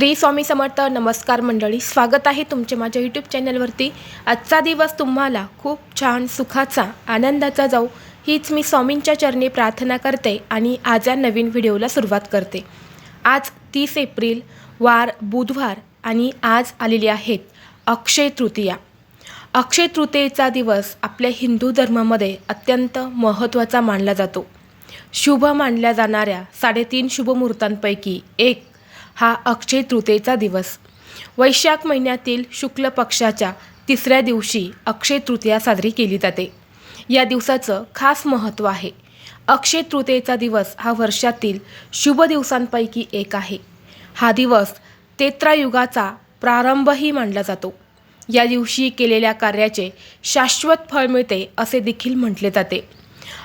श्री स्वामी समर्थ नमस्कार मंडळी स्वागत आहे तुमचे माझ्या यूट्यूब चॅनलवरती आजचा दिवस तुम्हाला खूप छान सुखाचा आनंदाचा जाऊ हीच मी स्वामींच्या चरणी प्रार्थना करते आणि आज या नवीन व्हिडिओला सुरुवात करते. आज तीस एप्रिल वार बुधवार आणि आज आलेली आहेत अक्षय तृतीया. अक्षय तृतीयेचा दिवस आपल्या हिंदू धर्मामध्ये अत्यंत महत्त्वाचा मानला जातो. शुभ मानल्या जाणाऱ्या साडेतीन शुभ मुहूर्तांपैकी एक हा अक्षय तृतीयेचा दिवस. वैशाख महिन्यातील शुक्ल पक्षाच्या तिसऱ्या दिवशी अक्षय तृतीया साजरी केली जाते. या दिवसाचं खास महत्त्व आहे. अक्षय तृतीयेचा दिवस हा वर्षातील शुभ दिवसांपैकी एक आहे. हा दिवस तेत्रायुगाचा प्रारंभही मानला जातो. या दिवशी केलेल्या कार्याचे शाश्वत फळ मिळते असे देखील म्हटले जाते.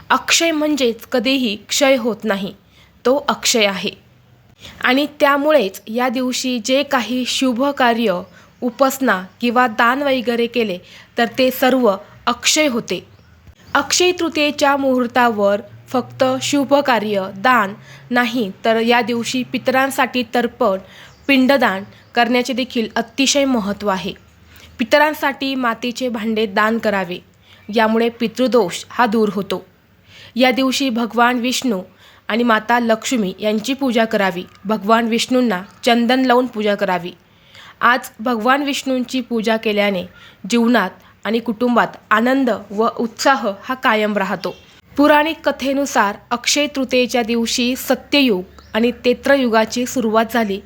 अक्षय म्हणजेच कधीही क्षय होत नाही. तो अक्षय आहे. आणि त्यामुळेच या दिवशी जे काही शुभ कार्य उपासना किंवा दान वगैरे केले तर ते सर्व अक्षय होते. अक्षय तृतीयेच्या मुहूर्तावर फक्त शुभ कार्य दान नाही तर या दिवशी पितरांसाठी तर्पण पिंडदान करण्याचे देखील अतिशय महत्त्व आहे. पितरांसाठी मातीचे भांडे दान करावे यामुळे पितृदोष हा दूर होतो. या दिवशी भगवान विष्णू आणि माता लक्ष्मी यांची पूजा करावी. भगवान विष्णूंना चंदन लावून पूजा करावी. आज भगवान विष्णूंची पूजा केल्याने जीवनात आणि कुटुंबात आनंद व उत्साह हा कायम राहतो. पुराणिक कथेनुसार अक्षय तृतीयेच्या दिवशी सत्ययुग आणि तेत्रयुगाची सुरुवात झाली.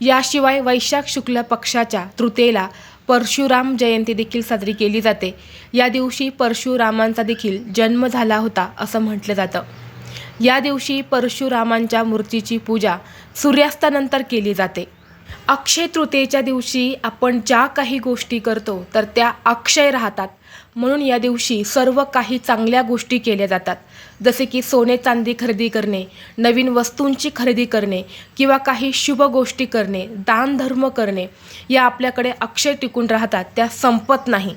याशिवाय वैशाख शुक्ल पक्षाच्या तृतीयेला परशुराम जयंती देखील साजरी केली जाते. या दिवशी परशुरामांचा देखील जन्म झाला होता असं म्हटलं जातं. या दिवशी परशुरामांच्या मूर्तीची पूजा सूर्यास्तानंतर केली जाते. अक्षय तृतीयेच्या दिवशी आपण ज्या काही गोष्टी करतो तर त्या अक्षय राहतात. म्हणून या दिवशी सर्व काही चांगल्या गोष्टी केल्या जातात. जसे की सोने चांदी खरेदी करणे नवीन वस्तूंची खरेदी करणे किंवा काही शुभ गोष्टी करणे दानधर्म करणे या आपल्याकडे अक्षय टिकून राहतात त्या संपत नाही.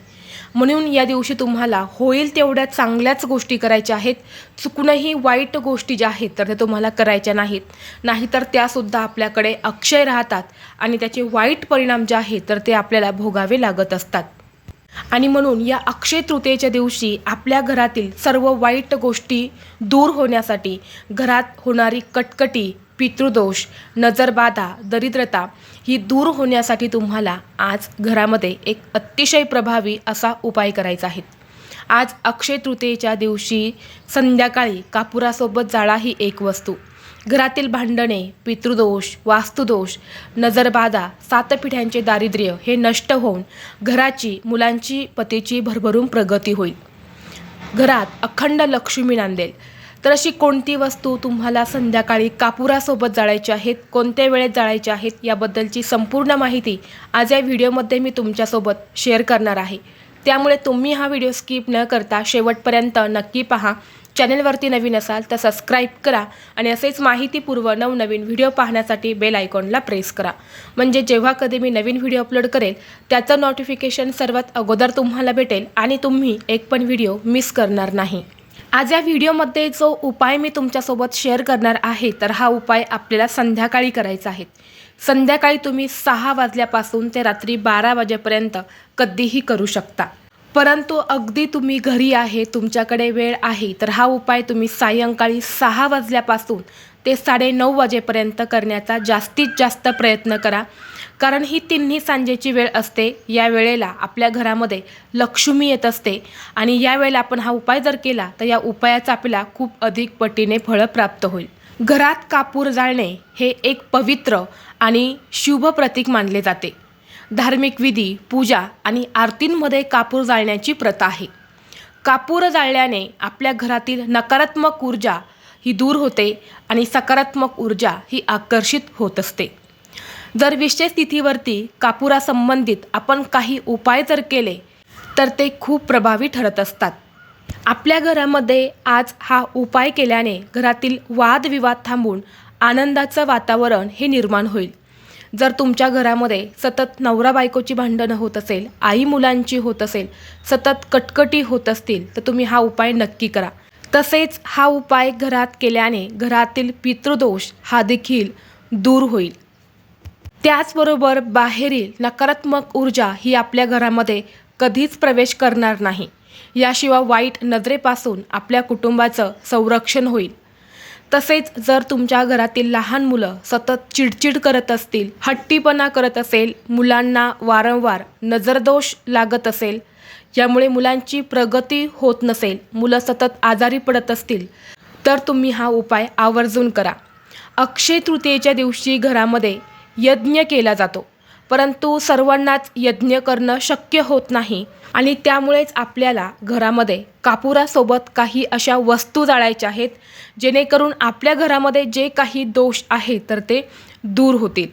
म्हणून या दिवशी तुम्हाला होईल तेवढ्या चांगल्याच गोष्टी करायच्या आहेत. चुकूनही वाईट गोष्टी ज्या आहेत तर त्या तुम्हाला करायच्या नाहीत. नाहीतर त्यासुद्धा आपल्याकडे अक्षय राहतात आणि त्याचे वाईट परिणाम जे आहेत तर ते आपल्याला भोगावे लागत असतात. आणि म्हणून या अक्षय तृतीयेच्या दिवशी आपल्या घरातील सर्व वाईट गोष्टी दूर होण्यासाठी घरात होणारी कटकटी पितृदोष नजरबाधा दरिद्रता ही दूर होण्यासाठी तुम्हाला आज घरामध्ये एक अतिशय प्रभावी असा उपाय करायचा आहे. आज अक्षय तृतीयेच्या दिवशी संध्याकाळी कापुरासोबत जाळा ही एक वस्तू. घरातील भांडणे पितृदोष वास्तुदोष नजरबाधा सातपिढ्यांचे दारिद्र्य हे नष्ट होऊन घराची मुलांची पतीची भरभरून प्रगती होईल. घरात अखंड लक्ष्मी नांदेल. तर अशी कोणती वस्तू तुम्हाला संध्याकाळी कापुरासोबत जाळायची आहेत कोणत्या वेळेत जाळायची आहेत याबद्दलची संपूर्ण माहिती आज या व्हिडिओमध्ये मी तुमच्यासोबत शेअर करणार आहे. त्यामुळे तुम्ही हा व्हिडिओ स्किप न करता शेवटपर्यंत नक्की पहा. चॅनलवरती नवीन असाल तर सबस्क्राईब करा आणि असेच माहितीपूर्व नवनवीन व्हिडिओ पाहण्यासाठी बेल आयकॉनला प्रेस करा. म्हणजे जेव्हा कधी मी नवीन व्हिडिओ अपलोड करेल त्याचं नोटिफिकेशन सर्वात अगोदर तुम्हाला भेटेल आणि तुम्ही एक पण व्हिडिओ मिस करणार नाही. आज या व्हिडिओमध्ये जो उपाय मी तुमच्यासोबत शेअर करणार आहे तर हा उपाय आपल्याला संध्याकाळी करायचा आहे. संध्याकाळी तुम्ही सहा वाजल्यापासून ते रात्री बारा वाजेपर्यंत कधीही करू शकता. परंतु अगदी तुम्ही घरी आहे तुमच्याकडे वेळ आहे तर हा उपाय तुम्ही सायंकाळी सहा वाजल्यापासून ते साडेनऊ वाजेपर्यंत करण्याचा जास्तीत जास्त प्रयत्न करा. कारण ही तिन्ही सांजेची वेळ असते या वेळेला आपल्या घरामध्ये लक्ष्मी येत असते. आणि या वेळेला आपण हा उपाय जर केला तर या उपायाचा आपल्याला खूप अधिक पटीने फळं प्राप्त होईल. घरात कापूर जाळणे हे एक पवित्र आणि शुभ प्रतीक मानले जाते. धार्मिक विधी पूजा आणि आरतींमध्ये कापूर जाळण्याची प्रथा आहे. कापूर जाळल्याने आपल्या घरातील नकारात्मक ऊर्जा ही दूर होते आणि सकारात्मक ऊर्जा ही आकर्षित होत असते. जर विशेष तिथीवरती कापुरासंबंधित आपण काही उपाय जर केले तर ते खूप प्रभावी ठरत असतात. आपल्या घरामध्ये आज हा उपाय केल्याने घरातील वादविवाद थांबून आनंदाचं वातावरण हे निर्माण होईल. जर तुमच्या घरामध्ये सतत नवरा बायकोची भांडणं होत असेल आई मुलांची होत असेल सतत कटकटी होत असतील तर तुम्ही हा उपाय नक्की करा. तसेच हा उपाय घरात केल्याने घरातील पितृदोष हा देखील दूर होईल. त्याचबरोबर बाहेरील नकारात्मक ऊर्जा ही आपल्या घरामध्ये कधीच प्रवेश करणार नाही. याशिवाय वाईट नजरेपासून आपल्या कुटुंबाचं संरक्षण होईल. तसेच जर तुमच्या घरातील लहान मुलं सतत चिडचिड करत असतील हट्टीपणा करत असेल मुलांना वारंवार नजरदोष लागत असेल यामुळे मुलांची प्रगती होत नसेल मुलं सतत आजारी पडत असतील तर तुम्ही हा उपाय आवर्जून करा. अक्षय तृतीयेच्या दिवशी घरामध्ये यज्ञ केला जातो. परंतु सर्वांनाच यज्ञ करणं शक्य होत नाही आणि त्यामुळेच आपल्याला घरामध्ये कापुरासोबत काही अशा वस्तू जाळायच्या आहेत जेणेकरून आपल्या घरामध्ये जे काही दोष आहे तर ते दूर होतील.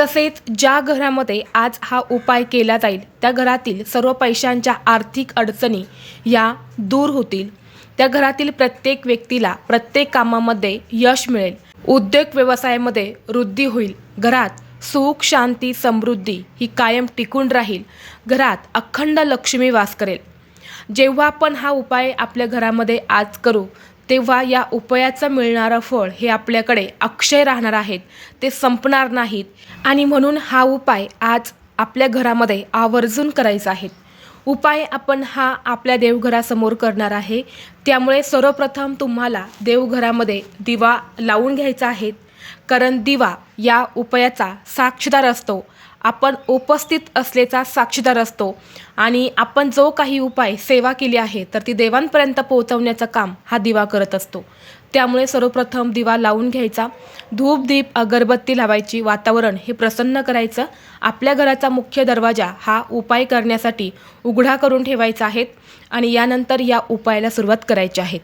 तसेच ज्या घरामध्ये आज हा उपाय केला जाईल त्या घरातील सर्व पैशांच्या आर्थिक अडचणी या दूर होतील. त्या घरातील प्रत्येक व्यक्तीला प्रत्येक कामामध्ये यश मिळेल. उद्योग व्यवसायामध्ये वृद्धी होईल. घरात सुख शांती समृद्धी ही कायम टिकून राहील. घरात अखंड लक्ष्मी वास करेल. जेव्हा आपण हा उपाय आपल्या घरामध्ये आज करू तेव्हा या उपायाचं मिळणारं फळ हे आपल्याकडे अक्षय राहणार आहेत. ते संपणार नाहीत आणि म्हणून हा उपाय आज आपल्या घरामध्ये आवर्जून करायचा आहे. उपाय आपण हा आपल्या देवघरासमोर करणार आहे. त्यामुळे सर्वप्रथम तुम्हाला देवघरामध्ये दिवा लावून घ्यायचा आहे. कारण दिवा या उपायाचा साक्षीदार असतो. आपण उपस्थित असल्याचा साक्षीदार असतो. आणि आपण जो काही उपाय सेवा केली आहे तर ती देवांपर्यंत पोहोचवण्याचं काम हा दिवा करत असतो. त्यामुळे सर्वप्रथम दिवा लावून घ्यायचा. धूप दीप अगरबत्ती लावायची वातावरण हे प्रसन्न करायचं. आपल्या घराचा मुख्य दरवाजा हा उपाय करण्यासाठी उघडा करून ठेवायचा आहे आणि यानंतर या उपायाला सुरुवात करायची आहे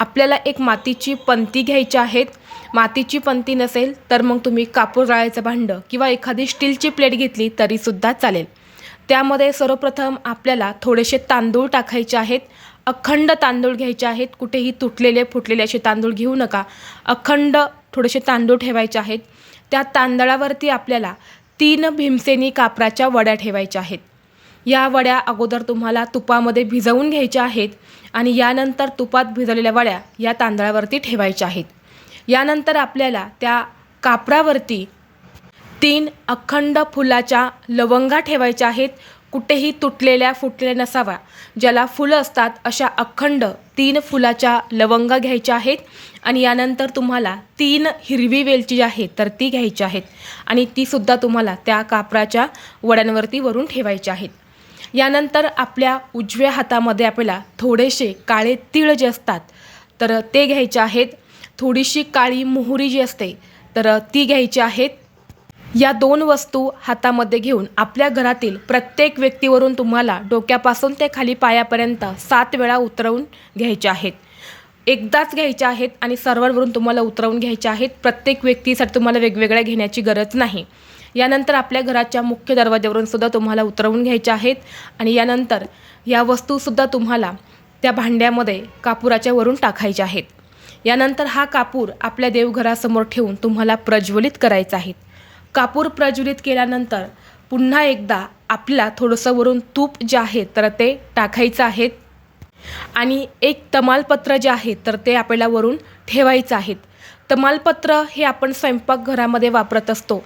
आपल्याला एक मातीची पंती घ्यायची आहेत. मातीची पंती नसेल तर मग तुम्ही कापूर जाळायचं भांडं किंवा एखादी स्टीलची प्लेट घेतली तरीसुद्धा चालेल. त्यामध्ये सर्वप्रथम आपल्याला थोडेसे तांदूळ टाकायचे आहेत. अखंड तांदूळ घ्यायचे आहेत. कुठेही तुटलेले फुटलेले असे तांदूळ घेऊ नका. अखंड थोडेसे तांदूळ ठेवायचे आहेत. त्या तांदळावरती आपल्याला तीन भीमसेनी कापराच्या वड्या ठेवायच्या आहेत. या वड्या अगोदर तुम्हाला तुपामध्ये भिजवून घ्यायच्या आहेत आणि यानंतर तुपात भिजवलेल्या वड्या या तांदळावरती ठेवायच्या आहेत. यानंतर आपल्याला त्या कापरावरती तीन अखंड फुलाच्या लवंगा ठेवायच्या आहेत. कुठेही तुटलेल्या फुटलेल्या नसाव्या. ज्याला फुलं असतात अशा अखंड तीन फुलाच्या लवंगा घ्यायच्या आहेत. आणि यानंतर तुम्हाला तीन हिरवी वेलची जी आहे तर ती घ्यायची आहेत. आणि तीसुद्धा तुम्हाला त्या कापराच्या वड्यांवरती वरून ठेवायच्या आहेत. यानंतर आपल्या उजव्या हातामध्ये आपल्याला थोडेसे काळे तीळ जे असतात तर ते घ्यायचे आहेत. थोडीशी काळी मोहरी जी असते तर ती घ्यायची आहेत. या दोन वस्तू हातामध्ये घेऊन आपल्या घरातील प्रत्येक व्यक्तीवरून तुम्हाला डोक्यापासून ते खाली पायापर्यंत सात वेळा उतरवून घ्यायच्या आहेत. एकदाच घ्यायच्या आहेत आणि सर्वांवरून तुम्हाला उतरवून घ्यायच्या आहेत. प्रत्येक व्यक्तीसाठी तुम्हाला वेगवेगळ्या घेण्याची गरज नाही. यानंतर आपल्या घराच्या मुख्य दरवाज्यावरून सुद्धा तुम्हाला उतरवून घ्यायच्या आहेत आणि यानंतर या वस्तूसुद्धा तुम्हाला त्या भांड्यामध्ये कापुराच्या वरून टाकायच्या आहेत. यानंतर हा कापूर आपल्या देवघरासमोर ठेवून तुम्हाला प्रज्वलित करायचा आहे. कापूर प्रज्वलित केल्यानंतर पुन्हा एकदा आपल्याला थोडंसं वरून तूप जे आहे तर ते टाकायचं आहे. आणि एक तमालपत्र जे आहे तर ते आपल्याला वरून ठेवायचं आहे. तमालपत्र हे आपण स्वयंपाकघरामध्ये वापरत असतो.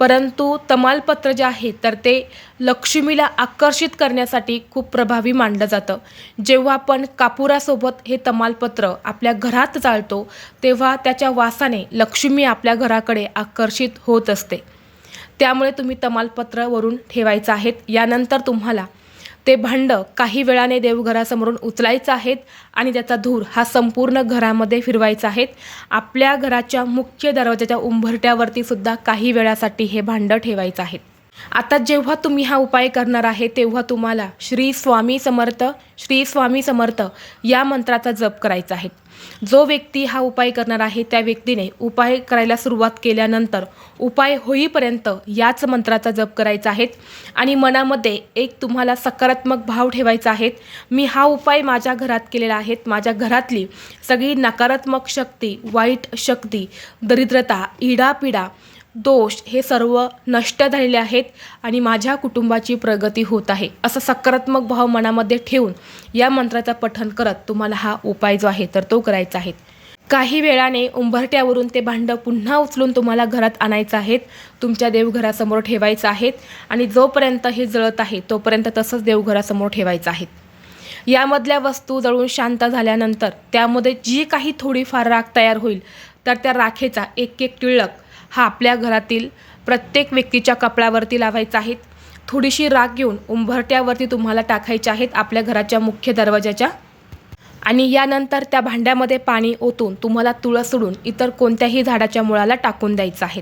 परंतु तमालपत्र जे आहे तर ते लक्ष्मीला आकर्षित करण्यासाठी खूप प्रभावी मानलं जातं. जेव्हा आपण कापुरासोबत हे तमालपत्र आपल्या घरात जाळतो तेव्हा त्याच्या वासाने लक्ष्मी आपल्या घराकडे आकर्षित होत असते. त्यामुळे तुम्ही तमालपत्र वरून ठेवायचं आहेत. यानंतर तुम्हाला ते भांडं काही वेळाने देवघरासमोरून उचलायचं आहेत आणि त्याचा धूर हा संपूर्ण घरामध्ये फिरवायचा आहेत. आपल्या घराच्या मुख्य दरवाजाच्या उंबरट्यावरती सुद्धा काही वेळासाठी हे भांडं ठेवायचं आहे आता जेव्हा तुम्ही हा उपाय करणार आहे तेव्हा तुम्हाला श्री स्वामी समर्थ श्री स्वामी समर्थ या मंत्राचा जप करायचा आहे. जो व्यक्ती हा उपाय करणार आहे त्या व्यक्तीने उपाय करायला सुरुवात केल्यानंतर उपाय होईपर्यंत याच मंत्राचा जप करायचा आहे. आणि मनामध्ये एक तुम्हाला सकारात्मक भाव ठेवायचा आहे. मी हा उपाय माझ्या घरात केलेला आहे. माझ्या घरातली सगळी नकारात्मक शक्ती वाईट शक्ती दरिद्रता इडापिडा दोष हे सर्व नष्ट झालेले आहेत आणि माझ्या कुटुंबाची प्रगती होत आहे असं सकारात्मक भाव मनामध्ये ठेवून या मंत्राचं पठन करत तुम्हाला हा उपाय जो आहे तर तो करायचा आहे. काही वेळाने उंबरट्यावरून ते भांडं पुन्हा उचलून तुम्हाला घरात आणायचं आहेत तुमच्या देवघरासमोर ठेवायचं आहेत आणि जोपर्यंत हे जळत आहे तोपर्यंत तसंच देवघरासमोर ठेवायचं आहेत यामधल्या वस्तू जळून शांत झाल्यानंतर त्यामध्ये जी काही थोडीफार राख तयार होईल तर त्या राखेचा एक एक टिळक हा आपल्या घरातील प्रत्येक व्यक्तीच्या कपड्यावरती लावायचा आहे. थोडीशी राख घेऊन उंबरट्यावरती तुम्हाला टाकायच्या आहेत आपल्या घराच्या मुख्य दरवाजाच्या आणि यानंतर त्या भांड्यामध्ये पाणी ओतून तुम्हाला तुळस सोडून इतर कोणत्याही झाडाच्या मुळाला टाकून द्यायचं आहे.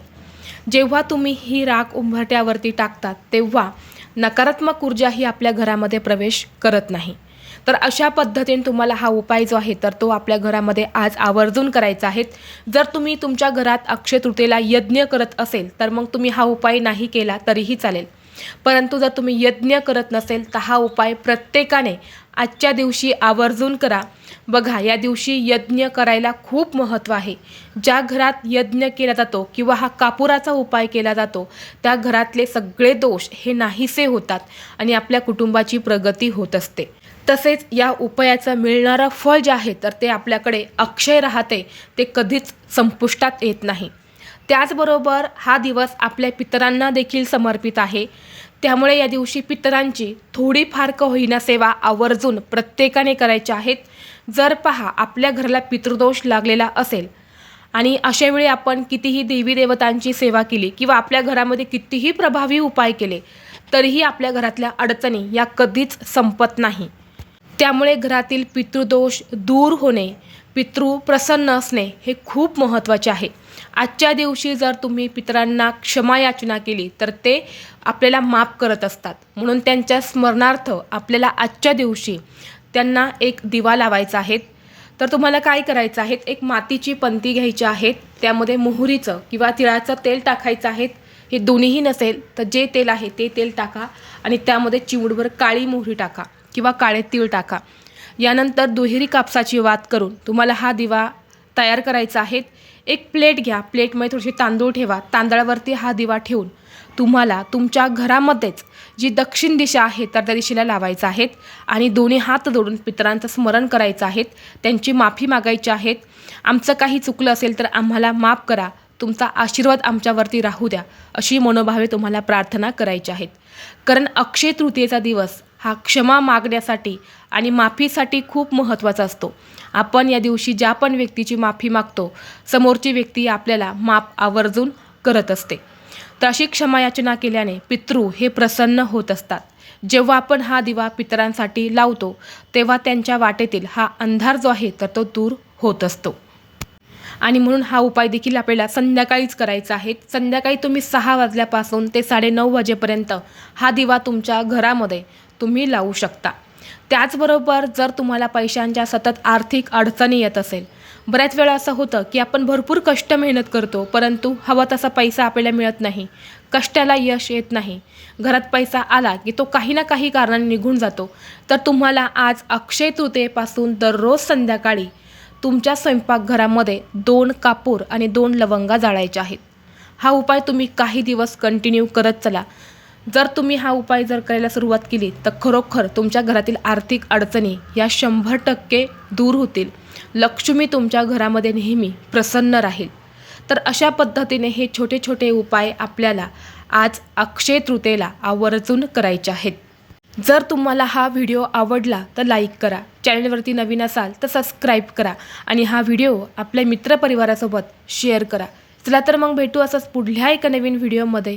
जेव्हा तुम्ही ही राख उंबरट्यावरती टाकतात तेव्हा नकारात्मक ऊर्जा ही आपल्या घरामध्ये प्रवेश करत नाही. तर अशा पद्धतीने तुम्हाला हा उपाय जो आहे तर तो आपल्या घरामध्ये आज आवर्जून करायचा आहे. जर तुम्ही तुमच्या घरात अक्षयतृतीयेला यज्ञ करत असेल तर मग तुम्ही हा उपाय नाही केला तरीही चालेल. परंतु जर तुम्ही यज्ञ करत नसेल तर हा उपाय प्रत्येकाने आजच्या दिवशी आवर्जून करा. बघा या दिवशी यज्ञ करायला खूप महत्त्व आहे. ज्या घरात यज्ञ केला जातो किंवा हा कापुराचा उपाय केला जातो त्या घरातले सगळे दोष हे नाहीसे होतात आणि आपल्या कुटुंबाची प्रगती होत असते. तसेच या उपायाचं मिळणारं फळ जे आहे तर ते आपल्याकडे अक्षय राहते ते कधीच संपुष्टात येत नाही. त्याचबरोबर हा दिवस आपल्या पितरांना देखील समर्पित आहे. त्यामुळे या दिवशी पितरांची थोडीफार का होईना सेवा आवर्जून प्रत्येकाने करायच्या आहेत. जर पहा आपल्या घराला पितृदोष लागलेला असेल आणि अशावेळी आपण कितीही देवी देवतांची सेवा केली किंवा आपल्या घरामध्ये कितीही प्रभावी उपाय केले तरीही आपल्या घरातल्या अडचणी या कधीच संपत नाही. त्यामुळे घरातील पितृदोष दूर होणे पितृ प्रसन्न असणे हे खूप महत्त्वाचे आहे. आजच्या दिवशी जर तुम्ही पितरांना क्षमा याचना केली तर ते आपल्याला माफ करत असतात. म्हणून त्यांच्या स्मरणार्थ आपल्याला आजच्या दिवशी त्यांना एक दिवा लावायचा आहे. तर तुम्हाला काय करायचं आहे? एक मातीची पंती घ्यायची आहेत त्यामध्ये मोहरीचं किंवा तिळाचं तेल टाकायचं आहे. हे दोन्हीही नसेल तर जे तेल आहे ते तेल टाका आणि त्यामध्ये चिवडभर काळी मोहरी टाका. किंवा काळे तीळ टाका. यानंतर दुहेरी कापसाची वात करून तुम्हाला हा दिवा तयार करायचा आहे. एक प्लेट घ्या. प्लेटमध्ये थोडेसे तांदूळ ठेवा. तांदळावरती हा दिवा ठेवून तुम्हाला तुमच्या घरामध्येच जी दक्षिण दिशा आहे तर त्या दिशेला लावायचं आहेत आणि दोन्ही हात जोडून पितरांचं स्मरण करायचं आहे. त्यांची माफी मागायची आहेत आमचं काही चुकलं असेल तर आम्हाला माफ करा. तुमचा आशीर्वाद आमच्यावरती राहू द्या. अशी मनोभावे तुम्हाला प्रार्थना करायची आहेत कारण अक्षय तृतीयेचा दिवस हा क्षमा मागण्यासाठी आणि माफीसाठी खूप महत्त्वाचा असतो. आपण या दिवशी ज्या पण व्यक्तीची माफी मागतो समोरची व्यक्ती आपल्याला माफ आवर्जून करत असते. तर अशी क्षमा याचना केल्याने पितृ हे प्रसन्न होत असतात. जेव्हा आपण हा दिवा पितरांसाठी लावतो तेव्हा त्यांच्या वाटेतील हा अंधार जो आहे तर तो दूर होत असतो. आणि म्हणून हा उपाय देखील आपल्याला संध्याकाळीच करायचा आहे. संध्याकाळी तुम्ही सहा वाजल्यापासून ते साडेनऊ वाजेपर्यंत हा दिवा तुमच्या घरामध्ये तुम्ही लावू शकता. त्याचबरोबर जर तुम्हाला पैशांच्या सतत आर्थिक अडचणी येत असेल बऱ्याच वेळा असं होतं की आपण भरपूर कष्ट मेहनत करतो परंतु हवा तसा पैसा आपल्याला मिळत नाही कष्टाला यश येत नाही. घरात पैसा आला की तो काही ना काही कारणाने निघून जातो. तर तुम्हाला आज अक्षय तृतीयेपासून दररोज संध्याकाळी तुमच्या स्वयंपाकघरामध्ये दोन कापूर आणि दोन लवंगा जाळायच्या आहेत. हा उपाय तुम्ही काही दिवस कंटिन्यू करत चला. जर तुम्ही हा उपाय जर करायला सुरुवात केली तर खरोखर तुमच्या घरातील आर्थिक अडचणी या शंभर टक्के दूर होतील. लक्ष्मी तुमच्या घरामध्ये नेहमी प्रसन्न राहील. तर अशा पद्धतीने हे छोटे छोटे उपाय आपल्याला आज अक्षय तृतीयेला आवर्जून करायचे आहेत. जर तुम्हाला हा व्हिडिओ आवडला तर लाईक करा. चॅनलवरती नवीन असाल तर सबस्क्राईब करा आणि हा व्हिडिओ आपल्या मित्रपरिवारासोबत शेअर करा. चला तर मग भेटू असंच पुढल्या एका नवीन व्हिडिओमध्ये.